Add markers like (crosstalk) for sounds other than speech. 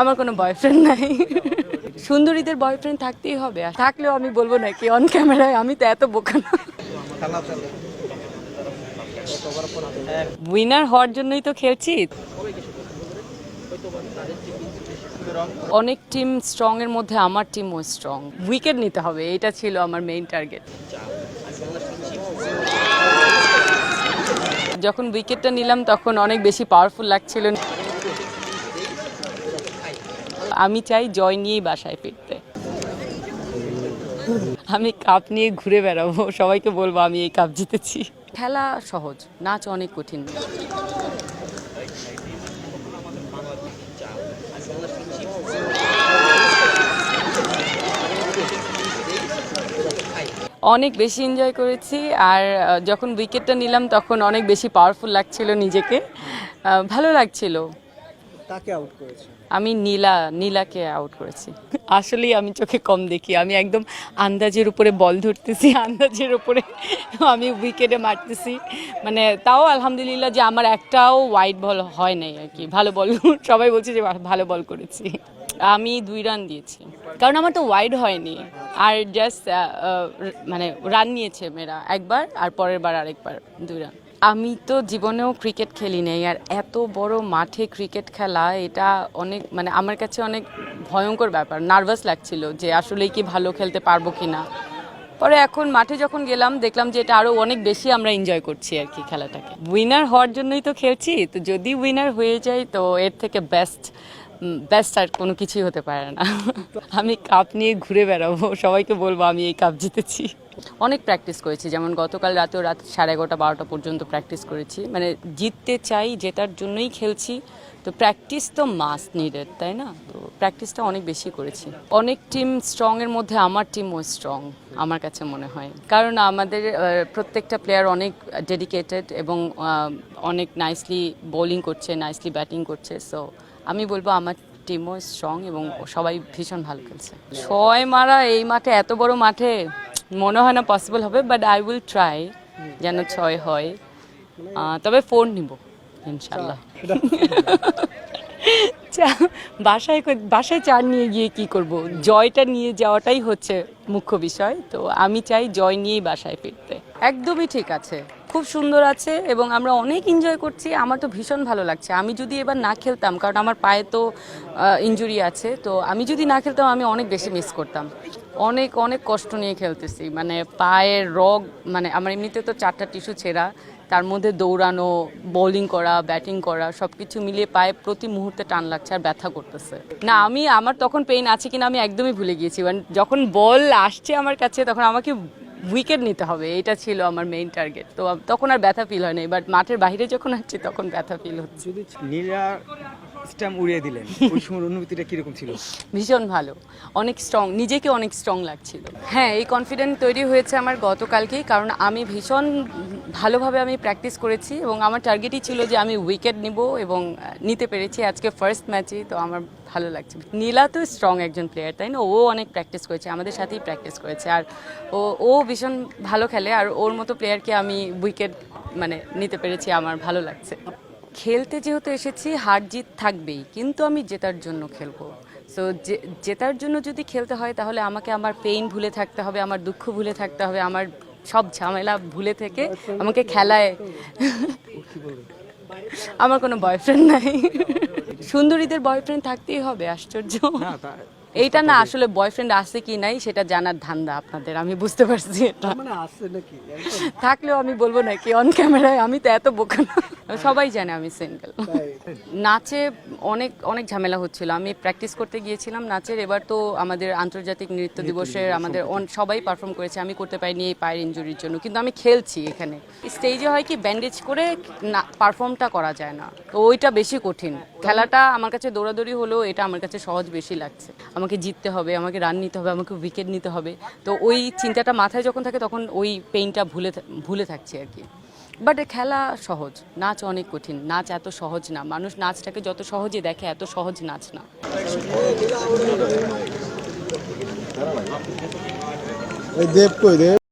আমার কোনো বয়ফ্রেন্ড নাই। সুন্দরীদের বয়ফ্রেন্ড থাকতেই হবে। থাকলেও আমি বলব না কি অন ক্যামেরায় আমি তো এত বোকা না। উইনার হওয়ার জন্যই তো খেলছি। অনেক টিম স্ট্রং এর মধ্যে আমার টিমও স্ট্রং উইকেট নিতে হবে এটা ছিল আমার মেইন টার্গেট যখন উইকেটটা নিলাম, তখন অনেক বেশি পাওয়ারফুল লাগছিল। আমি চাই জয় নিয়েই বাসায় ফিরতে। আমি কাপ নিয়ে ঘুরে বেড়াবো, সবাইকে বলব আমি এই কাপ জিতেছি। খেলা সহজ, নাচ অনেক কঠিন। অনেক বেশি এনজয় করেছি, আর যখন উইকেটটা নিলাম তখন অনেক বেশি পাওয়ারফুল লাগছিল নিজেকে। ভালো লাগছিল। তাকে আউট করেছে আমি নীলা, নীলাকে আউট করেছি। আসলেই আমি চোখে কম দেখি। আমি একদম আন্দাজের উপরে বল ধরতেছি, আন্দাজের উপরে আমি উইকেটে মারতেছি। মানে তাও আলহামদুলিল্লাহ যে আমার একটাও ওয়াইড বল হয় নাই আর কি। ভালো বল সবাই বলছে যে ভালো বল করেছি। আমি দুই রান দিয়েছি। কারণ আমার তো ওয়াইড হয়নি। আর জাস্ট মানে রান নিয়েছে মেয়েরা। একবার আর পরের বার আরেকবার দুই রান আমি তো জীবনেও ক্রিকেট খেলি নাই আর এত বড় মাঠে ক্রিকেট খেলা, এটা অনেক মানে আমার কাছে অনেক ভয়ঙ্কর ব্যাপার নার্ভাস লাগছিল যে আসলেই কি ভালো খেলতে পারব কি না পরে এখন মাঠে যখন গেলাম, দেখলাম যে এটা আরও অনেক বেশি আমরা এনজয় করছি আর কি খেলাটাকে। উইনার হওয়ার জন্যই তো খেলছি, তো যদি উইনার হয়ে যাই তো এর থেকে বেস্ট বেস্ট আর কোনো কিছুই হতে পারে না। আমি কাপ নিয়ে ঘুরে বেড়াবো, সবাইকে বলব আমি এই কাপ জিতেছি। অনেক প্র্যাকটিস করেছি, যেমন গতকাল রাতেও রাত সাড়ে এগারোটা, বারোটা পর্যন্ত প্র্যাকটিস করেছি। মানে জিততে চাই, জেতার জন্যই খেলছি, তো প্র্যাকটিস তো মাস্ট নিডেড তাই না? তো প্র্যাকটিসটা অনেক বেশি করেছি। অনেক টিম স্ট্রং এর মধ্যে আমার টিমও স্ট্রং আমার কাছে মনে হয়। কারণ আমাদের প্রত্যেকটা প্লেয়ার অনেক ডেডিকেটেড এবং অনেক নাইসলি বোলিং করছে নাইসলি ব্যাটিং করছে সো আমি বলব আমার টিমও স্ট্রং এবং সবাই ভীষণ ভালো খেলছে। ছয় মারা এই মাঠে, এত বড় মাঠে মনে হয় না পসিবল হবে বাট আই উইল ট্রাই যেন ছয় হয়। তবে ফোর নিব ইনশাল্লাহ (laughs) বাসায় বাসায় চার নিয়ে গিয়ে কি করব? জয়টা নিয়ে যাওয়াটাই হচ্ছে মুখ্য বিষয়, তো আমি চাই জয় নিয়েই বাসায় ফিরতে। একদমই ঠিক আছে। খুব সুন্দর আছে এবং আমরা অনেক এনজয় করছি। আমার তো ভীষণ ভালো লাগছে। আমি যদি এবার না খেলতাম, কারণ আমার পায়ে তো ইনজুরি আছে, তো আমি যদি না খেলতাম, আমি অনেক বেশি মিস করতাম। অনেক অনেক কষ্ট নিয়ে খেলতেছি। মানে পায়ের রগ মানে আমার এমনিতে তো চারটা টিস্যু ছেঁড়া, তার মধ্যে দৌড়ানো বোলিং করা ব্যাটিং করা সব কিছু মিলিয়ে পায়ে প্রতি মুহূর্তে টান লাগছে আর ব্যথা করতেছে। না, আমি, আমার তখন পেইন আছে কিনা আমি একদমই ভুলে গিয়েছি। মানে যখন বল আসছে আমার কাছে, তখন আমাকে উইকেট নিতে হবে, এটা ছিল আমার মেইন টার্গেট তো তখন আর ব্যথা ফিল হয়নি বাট মাঠের বাইরে যখন আসছি, তখন ব্যথা ফিল হচ্ছে। যদি স্ট্যাম্প উড়িয়ে দিলেন। ওই সময় অনুভূতিটা কীরকম ছিল? ভীষণ ভালো। অনেক স্ট্রং নিজেকে অনেক স্ট্রং লাগছিল। হ্যাঁ এই কনফিডেন্ট তৈরি হয়েছে আমার গতকালকেই, কারণ আমি ভীষণ ভালোভাবে আমি প্র্যাকটিস করেছি এবং আমার টার্গেটই ছিল যে আমি উইকেট নিব এবং নিতে পেরেছি। আজকে ফার্স্ট ম্যাচেই তো আমার ভালো লাগছে। নীলা তো স্ট্রং একজন প্লেয়ার তাই না? ও অনেক প্র্যাকটিস করেছে, আমাদের সাথেই প্র্যাকটিস করেছে। আর ও ও ভীষণ ভালো খেলে, আর ওর মতো প্লেয়ারকে আমি উইকেট মানে নিতে পেরেছি, আমার ভালো লাগছে। খেলতে যেহেতু এসেছি হার জিত থাকবেই। কিন্তু আমি জেতার জন্য খেলব। সো জেতার জন্য যদি খেলতে হয় তাহলে আমাকে আমার পেইন ভুলে থাকতে হবে আমার দুঃখ ভুলে থাকতে হবে আমার সব ঝামেলা ভুলে থেকে আমাকে খেলায় (laughs) আমার কোনো বয়ফ্রেন্ড নাই। সুন্দরীদের বয়ফ্রেন্ড থাকতেই হবে আশ্চর্য। এইটা না আসলে বয়ফ্রেন্ড আছে কি নাই সেটা জানার ধান্দা আপনাদের আমি বুঝতে পারছি এটা। মানে থাকলেও আমি বলব না কি অন ক্যামেরায় আমি তো এত বোকা না। সবাই জানে আমি সিঙ্গেল নাচে অনেক অনেক ঝামেলা হচ্ছিল। আমি প্র্যাকটিস করতে গিয়েছিলাম নাচের। এবার তো আমাদের আন্তর্জাতিক নৃত্য দিবসের আমাদের সবাই পারফর্ম করেছে। আমি করতে পারিনি এই পায়ের ইঞ্জুরির জন্য। কিন্তু আমি খেলছি এখানে। স্টেজে হয় কি ব্যান্ডেজ করে না পারফর্মটা করা যায় না। তো ওইটা বেশি কঠিন। খেলাটা আমার কাছে দৌড়াদৌড়ি হলেও এটা আমার কাছে সহজ বেশি লাগছে। আমাকে জিততে হবে আমাকে রান নিতে হবে আমাকে উইকেট নিতে হবে। তো ওই চিন্তাটা মাথায় যখন থাকে তখন ওই পেইনটা ভুলে ভুলে থাকছে আর কি। বাট খেলা সহজ, নাচ অনেক কঠিন, নাচ এত সহজ না, মানুষ নাচটাকে যত সহজে দেখে এত সহজ নাচ না। দেব কই দেব